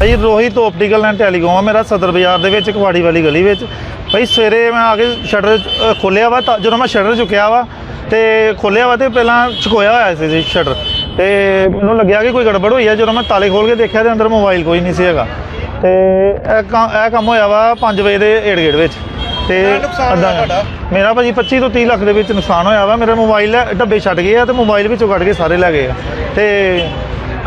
Bhai Rohit optical and telecom ਆ ਮੇਰਾ ਸਦਰ ਬਾਜ਼ਾਰ ਦੇ ਵਿੱਚ ਕਵਾੜੀ ਵਾਲੀ ਗਲੀ ਵਿੱਚ। ਭਾਈ ਸਵੇਰੇ ਮੈਂ ਆ ਕੇ ਸ਼ਟਰ ਖੋਲਿਆ ਵਾ ਤਾਂ ਜਦੋਂ ਮੈਂ ਸ਼ਟਰ ਚੁੱਕਿਆ ਵਾ ਤੇ ਖੋਲਿਆ ਵਾ ਤੇ ਪਹਿਲਾਂ ਚੁਕੋਇਆ ਹੋਇਆ ਸੀ ਜੀ ਸ਼ਟਰ ਤੇ ਮੈਨੂੰ ਲੱਗਿਆ ਕਿ ਕੋਈ ਗੜਬੜ ਹੋਈ ਆ ਜਦੋਂ ਮੈਂ ਤਾਲੇ ਖੋਲ ਕੇ ਦੇਖਿਆ ਤੇ ਅੰਦਰ ਮੋਬਾਈਲ ਕੋਈ ਨਹੀਂ ਸੀ ਹੈਗਾ। ਤੇ ਇਹ ਕੰਮ ਇਹ ਕੰਮ ਹੋਇਆ ਵਾ 5 ਵਜੇ ਦੇ ਏੜ ਗੇੜ ਵਿੱਚ। ਤੇ ਅੱਧਾ ਮੇਰਾ ਭਾਜੀ 25 ਤੋਂ 30 ਲੱਖ ਦੇ ਵਿੱਚ ਨੁਕਸਾਨ ਹੋਇਆ ਵਾ। ਮੇਰਾ ਮੋਬਾਈਲ ਡੱਬੇ ਛੱਡ ਗਏ ਆ ਤੇ ਮੋਬਾਈਲ ਵਿੱਚੋਂ ਕੱਢ ਕੇ ਸਾਰੇ ਲੈ ਗਏ ਆ। ਤੇ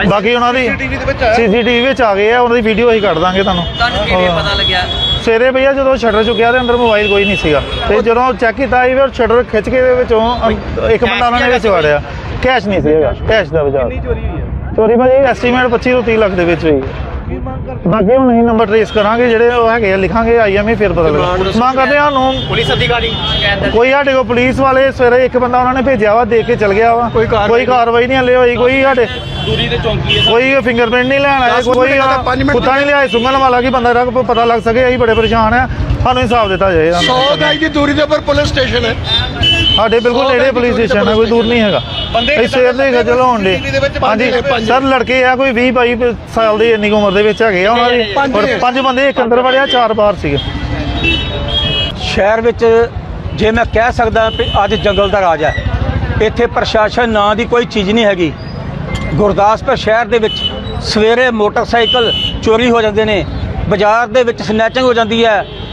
ਬਾਕੀ ਉਹਨਾਂ ਦੀ ਸੀਸੀਟੀਵੀ ਦੇ ਵਿੱਚ ਆਇਆ। ਸੀਸੀਟੀਵੀ ਵਿੱਚ ਆ ਗਏ ਆ ਉਹਨਾਂ ਦੀ ਵੀਡੀਓ ਅਸੀਂ ਕੱਢ ਦਾਂਗੇ ਤੁਹਾਨੂੰ। ਤੁਹਾਨੂੰ ਕਿਵੇਂ ਪਤਾ ਲੱਗਿਆ? ਸਵੇਰੇ ਭਈਆ ਜਦੋਂ ਸ਼ਟਰ ਚੁੱਕਿਆ ਤੇ ਅੰਦਰ ਮੋਬਾਈਲ ਕੋਈ ਨਹੀਂ ਸੀਗਾ। ਤੇ ਜਦੋਂ ਚੈੱਕ ਕੀਤਾ ਇਹ ਸ਼ਟਰ ਖਿੱਚ ਕੇ ਦੇ ਵਿੱਚੋਂ ਅੰ- ਇੱਕ ਬੰਦਾ ਉਹਨਾਂ ਨੇ ਵਿੱਚ ਵੜਿਆ। ਕੈਸ਼ ਨਹੀਂ ਸੀਗਾ ਕੈਸ਼ ਦਾ ਬਚਾਅ। ਚੋਰੀ ਹੋਈ ਹੈ? ਚੋਰੀ ਭਾਜੀ ਐਸਟੀਮੇਟ 25 ਤੋਂ 30 ਲੱਖ ਦੇ ਵਿੱਚ ਹੋਈ। ਕਰ ਬਾਕੀ ਹੁਣ ਅਸੀਂ ਨੰਬਰ ਟ੍ਰੇਸ ਕਰਾਂਗੇ ਜਿਹੜੇ ਉਹ ਹੈਗੇ ਆ ਲਿਖਾਂਗੇ ਆਈਐਮਏ ਫਿਰ ਪਤਾ ਲੱਗਾ ਮੰਗ ਕਰਦੇ ਹਾਂ ਨੂੰ ਪੁਲਿਸ ਅਧਿਕਾਰੀ। ਕੋਈ ਸਾਡੇ ਕੋਲ ਪੁਲਿਸ ਵਾਲੇ ਸਵੇਰੇ ਇੱਕ ਬੰਦਾ ਉਹਨਾਂ ਨੇ ਭੇਜਿਆ ਵਾ ਦੇਖ ਕੇ ਚਲ ਗਿਆ ਵਾ। ਕੋਈ ਕਾਰਵਾਈ ਨਹੀਂ ਹਲੇ ਹੋਈ ਕੋਈ ਸਾਡੇ ਦੂਰੀ ਤੇ ਚੌਂਕੀ ਹੈ ਕੋਈ ਫਿੰਗਰਪ੍ਰਿੰਟ ਨਹੀਂ ਲੈਣ ਆਇਆ ਕੋਈ ਕੁੱਤਾ ਨਹੀਂ ਲਿਆਇਆ ਸੁੰਗਣ ਵਾਲਾ ਕੀ ਬੰਦਾ ਰੱਖ ਪਤਾ ਲੱਗ ਸਕੇ ਅਸੀਂ ਬੜੇ ਪਰੇਸ਼ਾਨ ਆ। ਸਾਨੂੰ ਇਨਸਾਫ ਦਿੱਤਾ ਜਾਏ ਸੌ ਗਾਈ ਦੀ ਦੂਰੀ ਦੇ ਉੱਪਰ ਪੁਲਿਸ ਸਟੇਸ਼ਨ ਹੈ। ਸਾਡੇ ਬਿਲਕੁਲ ਨੇੜੇ ਪੁਲਿਸ ਸਟੇਸ਼ਨ ਹੈ ਕੋਈ ਦੂਰ ਨਹੀਂ ਹੈਗਾ। ਬੰਦੇ ਸਵੇਰ ਦੇ ਖਜਲ ਹੋਣ ਦੇ ਹਾਂਜੀ ਸਰ ਲੜਕੇ ਆ ਕੋਈ 20 22 ਸਾਲ ਦੀ ਇੰਨੀ ਉਮਰ ਦੇ ਵਿੱਚ ਹੈਗੇ ਆ ਉਹਨਾਂ ਦੀ। ਔਰ ਪੰਜ ਬੰਦੇ ਇੱਕ ਅੰਦਰ ਵੜਿਆ ਚਾਰ ਬਾਹਰ ਸੀਗੇ। ਸ਼ਹਿਰ ਵਿੱਚ ਜੇ ਮੈਂ ਕਹਿ ਸਕਦਾ ਕਿ ਅੱਜ ਜੰਗਲ ਦਾ ਰਾਜ ਹੈ ਇੱਥੇ ਪ੍ਰਸ਼ਾਸਨ ਨਾਂ ਦੀ ਕੋਈ ਚੀਜ਼ ਨਹੀਂ ਹੈਗੀ। ਗੁਰਦਾਸਪੁਰ ਸ਼ਹਿਰ ਦੇ ਵਿੱਚ ਸਵੇਰੇ ਮੋਟਰਸਾਈਕਲ ਚੋਰੀ ਹੋ ਜਾਂਦੇ ਨੇ ਬਾਜ਼ਾਰ ਦੇ ਵਿੱਚ ਸਨੈਚਿੰਗ ਹੋ ਜਾਂਦੀ ਹੈ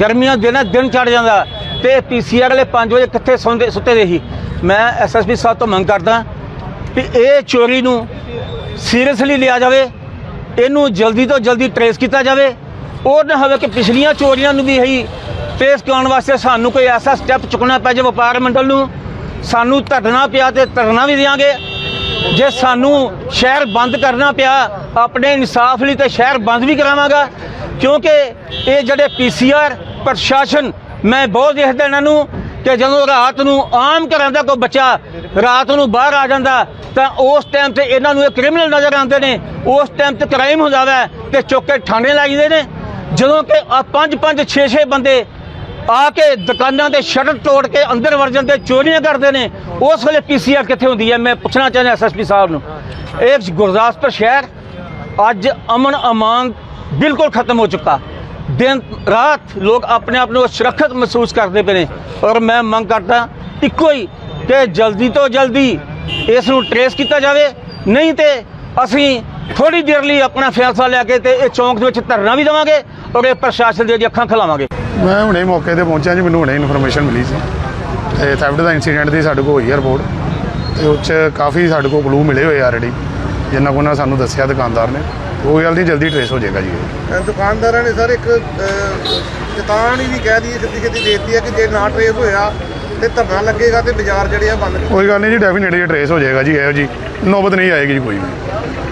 ਗਰਮੀਆਂ ਦੇ ਦਿਨ ਦਿਨ ਚੜ ਜਾਂਦਾ ਤੇ ਪੀਸੀਆਰ ਵਾਲੇ 5 ਵਜੇ ਕਿੱਥੇ ਸੌਂਦੇ ਸੁੱਤੇ ਦੇ ਸੀ। ਮੈਂ ਐਸਐਸਪੀ ਸਾਹਿਬ ਤੋਂ ਮੰਗ ਕਰਦਾ ਕਿ ਇਹ ਚੋਰੀ ਨੂੰ ਸੀਰੀਅਸਲੀ ਲਿਆ ਜਾਵੇ, ਇਹਨੂੰ ਜਲਦੀ ਤੋਂ ਜਲਦੀ ਟਰੇਸ ਕੀਤਾ ਜਾਵੇ। ਉਹ ਨਾ ਹੋਵੇ ਕਿ ਪਿਛਲੀਆਂ ਚੋਰੀਆਂ ਨੂੰ ਵੀ ਇਹੀ ਟਰੇਸ ਕਰਾਉਣ ਵਾਸਤੇ ਸਾਨੂੰ ਕੋਈ ਐਸਾ ਸਟੈਪ ਚੁੱਕਣਾ ਪੈ ਜਾਵੇ ਵਪਾਰ ਮੰਡਲ ਨੂੰ। ਸਾਨੂੰ ਧਰਨਾ ਪਿਆ ਤੇ ਧਰਨਾ ਵੀ ਦਿਆਂਗੇ। ਜੇ ਸਾਨੂੰ ਸ਼ਹਿਰ ਬੰਦ ਕਰਨਾ ਪਿਆ, ਆਪਣੇ ਇਨਸਾਫ ਲਈ ਤੇ ਸ਼ਹਿਰ ਬੰਦ ਵੀ ਕਰਾਵਾਂਗਾ। ਕਿਉਂਕਿ ਇਹ ਜਿਹੜੇ ਪੀਸੀਆਰ ਪ੍ਰਸ਼ਾਸਨ, ਮੈਂ ਬਹੁਤ ਦੇਖਦਾ ਇਹਨਾਂ ਨੂੰ ਕਿ ਜਦੋਂ ਰਾਤ ਨੂੰ ਆਮ ਘਰਾਂ ਦਾ ਕੋਈ ਬੱਚਾ ਰਾਤ ਨੂੰ ਬਾਹਰ ਆ ਜਾਂਦਾ, ਤਾਂ ਉਸ ਟਾਈਮ ਤੇ ਇਹਨਾਂ ਨੂੰ ਇਹ ਕ੍ਰਿਮੀਨਲ ਨਜ਼ਰ ਆਉਂਦੇ ਨੇ। ਉਸ ਟਾਈਮ ਤੇ ਕ੍ਰਾਈਮ ਹੋ ਜਾਂਦਾ ਤੇ ਚੁੱਕ ਕੇ ਥਾਣੇ ਲੈ ਜਾਂਦੇ ਨੇ। ਜਦੋਂ ਕਿ ਆ ਪੰਜ ਪੰਜ 6 6 ਬੰਦੇ ਆ ਕੇ ਦੁਕਾਨਾਂ ਦੇ ਸ਼ਟਰ ਤੋੜ ਕੇ ਅੰਦਰ ਵੜ ਜਾਂਦੇ ਚੋਰੀਆਂ ਕਰਦੇ ਨੇ। ਉਸ ਵੇਲੇ ਪੀਸੀਆਰ ਕਿੱਥੇ ਹੁੰਦੀ ਹੈ ਮੈਂ ਪੁੱਛਣਾ ਚਾਹੁੰਦਾ ਐਸਐਸਪੀ ਸਾਹਿਬ ਨੂੰ। ਇਹ ਗੁਰਦਾਸਪੁਰ ਸ਼ਹਿਰ, ਅੱਜ ਅਮਨ ਅਮਾਨ ਬਿਲਕੁਲ ਖਤਮ ਹੋ ਚੁੱਕਾ। ਦਿਨ, ਰਾਤ ਲੋਕ ਆਪਣੇ ਆਪ ਨੂੰ ਸੁਰੱਖਿਅਤ ਮਹਿਸੂਸ ਕਰਦੇ ਪਏ ਨੇ। ਔਰ ਮੈਂ ਮੰਗ ਕਰਦਾ, ਇੱਕੋ ਹੀ ਕਿ ਜਲਦੀ ਤੋਂ ਜਲਦੀ ਇਸ ਨੂੰ ਟਰੇਸ ਕੀਤਾ ਜਾਵੇ। ਨਹੀਂ ਤੇ ਅਸੀਂ ਥੋੜੀ ਦੇਰ ਲਈ ਆਪਣਾ ਫੈਸਲਾ ਲੈ ਕੇ ਤੇ ਇਹ ਚੌਂਕ ਦੇ ਵਿੱਚ ਧਰਨਾ ਵੀ ਦੇਵਾਂਗੇ ਔਰ ਇਹ ਪ੍ਰਸ਼ਾਸਨ ਦੀਆਂ ਅੱਖਾਂ ਖਿਲਾਵਾਂਗੇ। ਮੈਂ ਹੁਣੇ ਮੌਕੇ ਤੇ ਪਹੁੰਚਿਆ ਜੀ, ਮੈਨੂੰ ਹੁਣੇ ਇਨਫੋਰਮੇਸ਼ਨ ਮਿਲੀ ਸੀ। ਤੇ ਥੈਫਟ ਦਾ ਇਨਸੀਡੈਂਟ ਦੀ ਸਾਡੇ ਕੋਲ ਹੋਈ ਹੈ ਰਿਪੋਰਟ ਤੇ ਉਹ 'ਚ ਕਾਫੀ ਸਾਡੇ ਕੋਲ ਕਲੂ ਮਿਲੇ ਹੋਏ ਆਲਰੇਡੀ ਜਿੰਨਾ ਕੋ ਸਾਨੂੰ ਦੱਸਿਆ ਦੁਕਾਨਦਾਰ ਨੇ। ਉਹ ਗੱਲ ਨਹੀਂ ਜਲਦੀ ਟਰੇਸ ਹੋ ਜਾਏਗਾ ਜੀ। ਦੁਕਾਨਦਾਰਾਂ ਨੇ ਸਰ ਇੱਕ ਚੇਤਾਵਨੀ ਵੀ ਕਹਿ ਦਈਏ ਸਿੱਧੀ ਸਿੱਧੀ ਦੇਤੀ ਹੈ ਕਿ ਜੇ ਨਾ ਟਰੇਸ ਹੋਇਆ ਤੇ ਧਰਨਾ ਲੱਗੇਗਾ ਤੇ ਬਾਜ਼ਾਰ ਜਿਹੜੇ ਆ ਬੰਦ ਕੋਈ ਗੱਲ ਨਹੀਂ ਜੀ ਡੈਫੀਨੇਟਲੀ ਟਰੇਸ ਹੋ ਜਾਏਗਾ ਜੀ ਇਹੋ ਜੀ ਨੌਬਤ ਨਹੀਂ ਆਏਗੀ ਜੀ ਕੋਈ ਵੀ